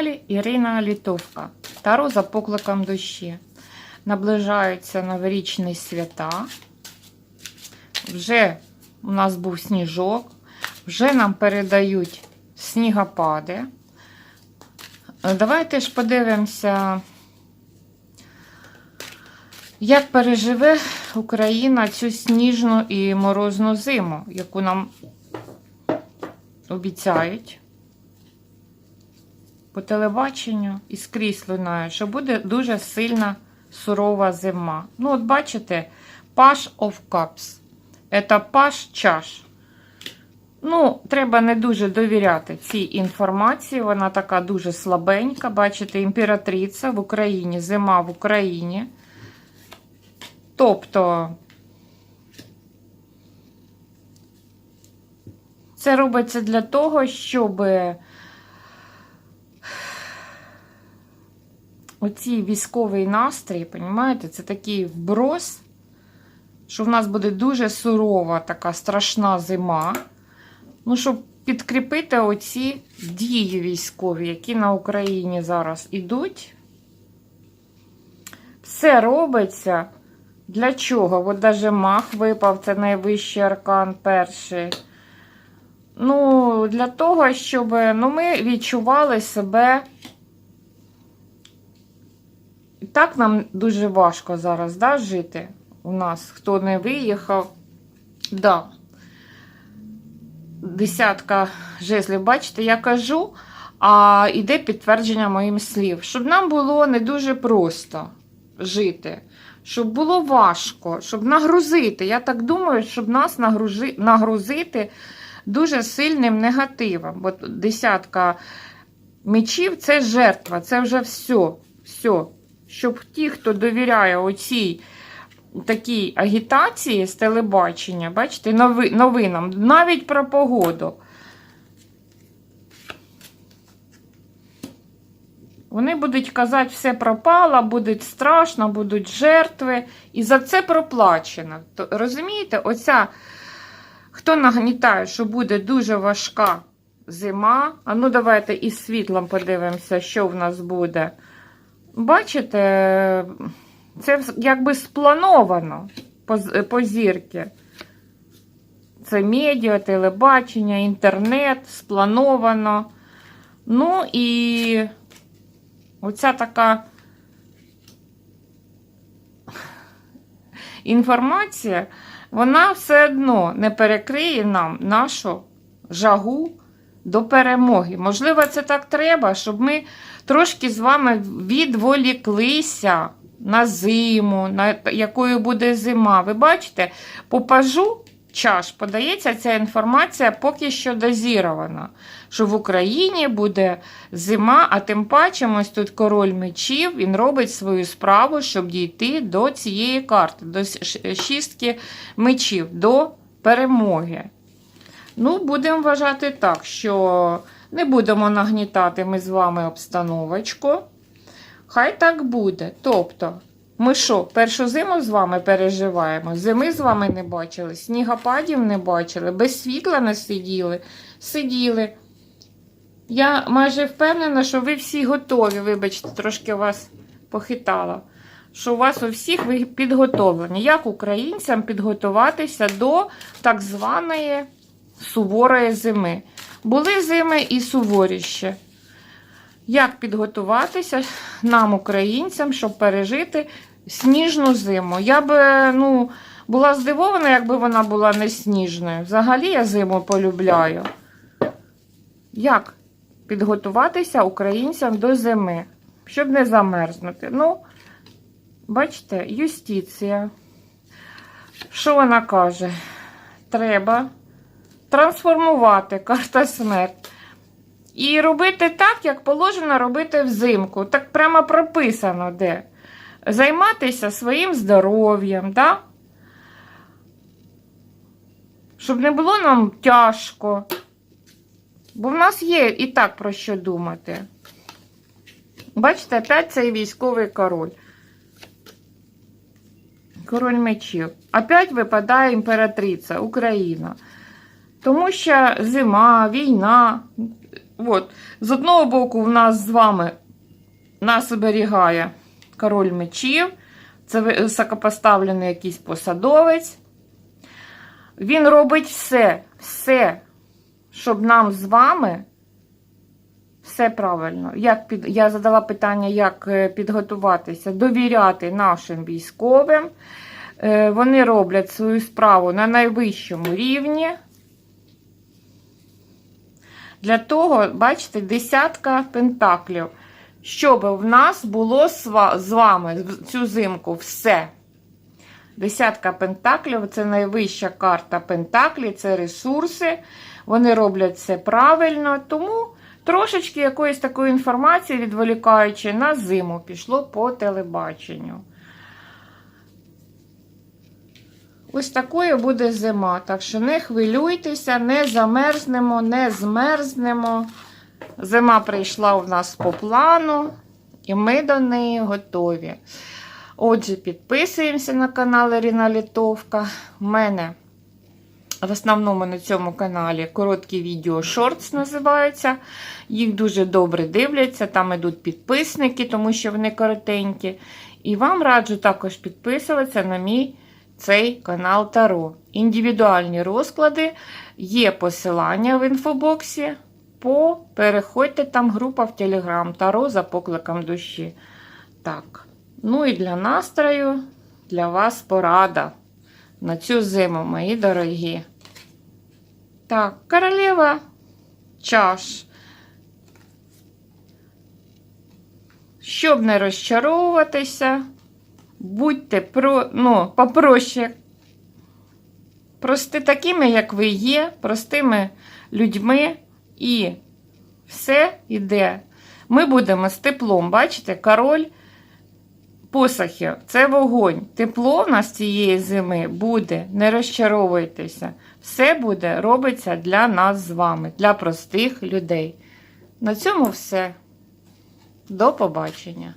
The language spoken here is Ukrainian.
каналі Ірина Літовка. Таро за покликом душі. Наближаються новорічні свята. Вже у нас був сніжок, вже нам передають снігопади. Давайте ж подивимося, як переживе Україна цю сніжну і морозну зиму, яку нам обіцяють по телебаченню і скрізь що буде дуже сильна сурова зима. Ну, от бачите, Page of Cups. Це паш чаш. Ну, треба не дуже довіряти цій інформації. Вона така дуже слабенька. Бачите, імператриця в Україні, зима в Україні. Тобто, це робиться для того, щоб оцій військовий настрій, понімаєте, це такий вброс, що в нас буде дуже сурова така страшна зима. Ну, щоб підкріпити оці дії військові, які на Україні зараз ідуть. Все робиться. Для чого? От даже мах випав, це найвищий аркан перший. Ну, для того, щоб ну, ми відчували себе. Так нам дуже важко зараз да, жити у нас, хто не виїхав. Да. Десятка жезлів, бачите, я кажу, а йде підтвердження моїм слів, щоб нам було не дуже просто жити, щоб було важко, щоб нагрузити. Я так думаю, щоб нас нагрузити дуже сильним негативом. Бо десятка мечів це жертва, це вже все. все. Щоб ті, хто довіряє оцій такій агітації з телебачення, бачите, нови, новинам, навіть про погоду. Вони будуть казати, все пропало, буде страшно, будуть жертви, і за це проплачено. То, розумієте, оця, хто нагнітає, що буде дуже важка зима. А ну, давайте із світлом подивимося, що в нас буде. Бачите, це якби сплановано по, по зірки. Це медіа, телебачення, інтернет, сплановано. Ну і оця така інформація, вона все одно не перекриє нам нашу жагу до перемоги. Можливо, це так треба, щоб ми трошки з вами відволіклися на зиму, на якою буде зима. Ви бачите, по пажу чаш подається ця інформація поки що дозірована, що в Україні буде зима, а тим паче ось тут король мечів, він робить свою справу, щоб дійти до цієї карти, до шістки мечів, до перемоги. Ну, будемо вважати так, що не будемо нагнітати ми з вами обстановочку. Хай так буде. Тобто, ми що, першу зиму з вами переживаємо? Зими з вами не бачили, снігопадів не бачили, без світла не сиділи, сиділи. Я майже впевнена, що ви всі готові. Вибачте, трошки вас похитала. Що у вас у всіх ви підготовлені. Як українцям підготуватися до так званої суворої зими? Були зими і суворіші. Як підготуватися нам, українцям, щоб пережити сніжну зиму? Я би ну, була здивована, якби вона була не сніжною. Взагалі я зиму полюбляю. Як підготуватися українцям до зими, щоб не замерзнути? Ну, бачите, юстиція. Що вона каже? Треба трансформувати карта смерть. І робити так, як положено робити взимку. Так прямо прописано де. Займатися своїм здоров'ям, да? щоб не було нам тяжко. Бо в нас є і так про що думати. Бачите, опять цей військовий король. Король мечів. Опять випадає імператриця Україна. Тому що зима, війна, От. З одного боку, в нас з вами нас оберігає король мечів. Це ви- високопоставлений якийсь посадовець. Він робить все, все, щоб нам з вами все правильно. Як під, я задала питання, як е, підготуватися, довіряти нашим військовим. Е, Вони роблять свою справу на найвищому рівні. Для того, бачите, десятка пентаклів. Щоб в нас було з вами цю зимку все. Десятка пентаклів це найвища карта пентаклі, це ресурси. Вони роблять це правильно, тому трошечки якоїсь такої інформації, відволікаючи на зиму, пішло по телебаченню. Ось такою буде зима. Так що не хвилюйтеся, не замерзнемо, не змерзнемо. Зима прийшла у нас по плану, і ми до неї готові. Отже, підписуємося на канал Ірина Літовка. У мене в основному на цьому каналі короткі відео шортс називаються. Їх дуже добре дивляться. Там йдуть підписники, тому що вони коротенькі. І вам раджу також підписуватися на мій цей канал Таро. Індивідуальні розклади є посилання в інфобоксі. По переходьте там група в Телеграм Таро за покликом душі. Так. Ну і для настрою, для вас порада на цю зиму, мої дорогі. Так, королева чаш. Щоб не розчаровуватися, будьте про, ну, попроще. Прости такими, як ви є, простими людьми, і все йде. Ми будемо з теплом, бачите, король посохів це вогонь. Тепло в нас цієї зими буде, не розчаровуйтеся. Все буде робиться для нас з вами, для простих людей. На цьому все. До побачення.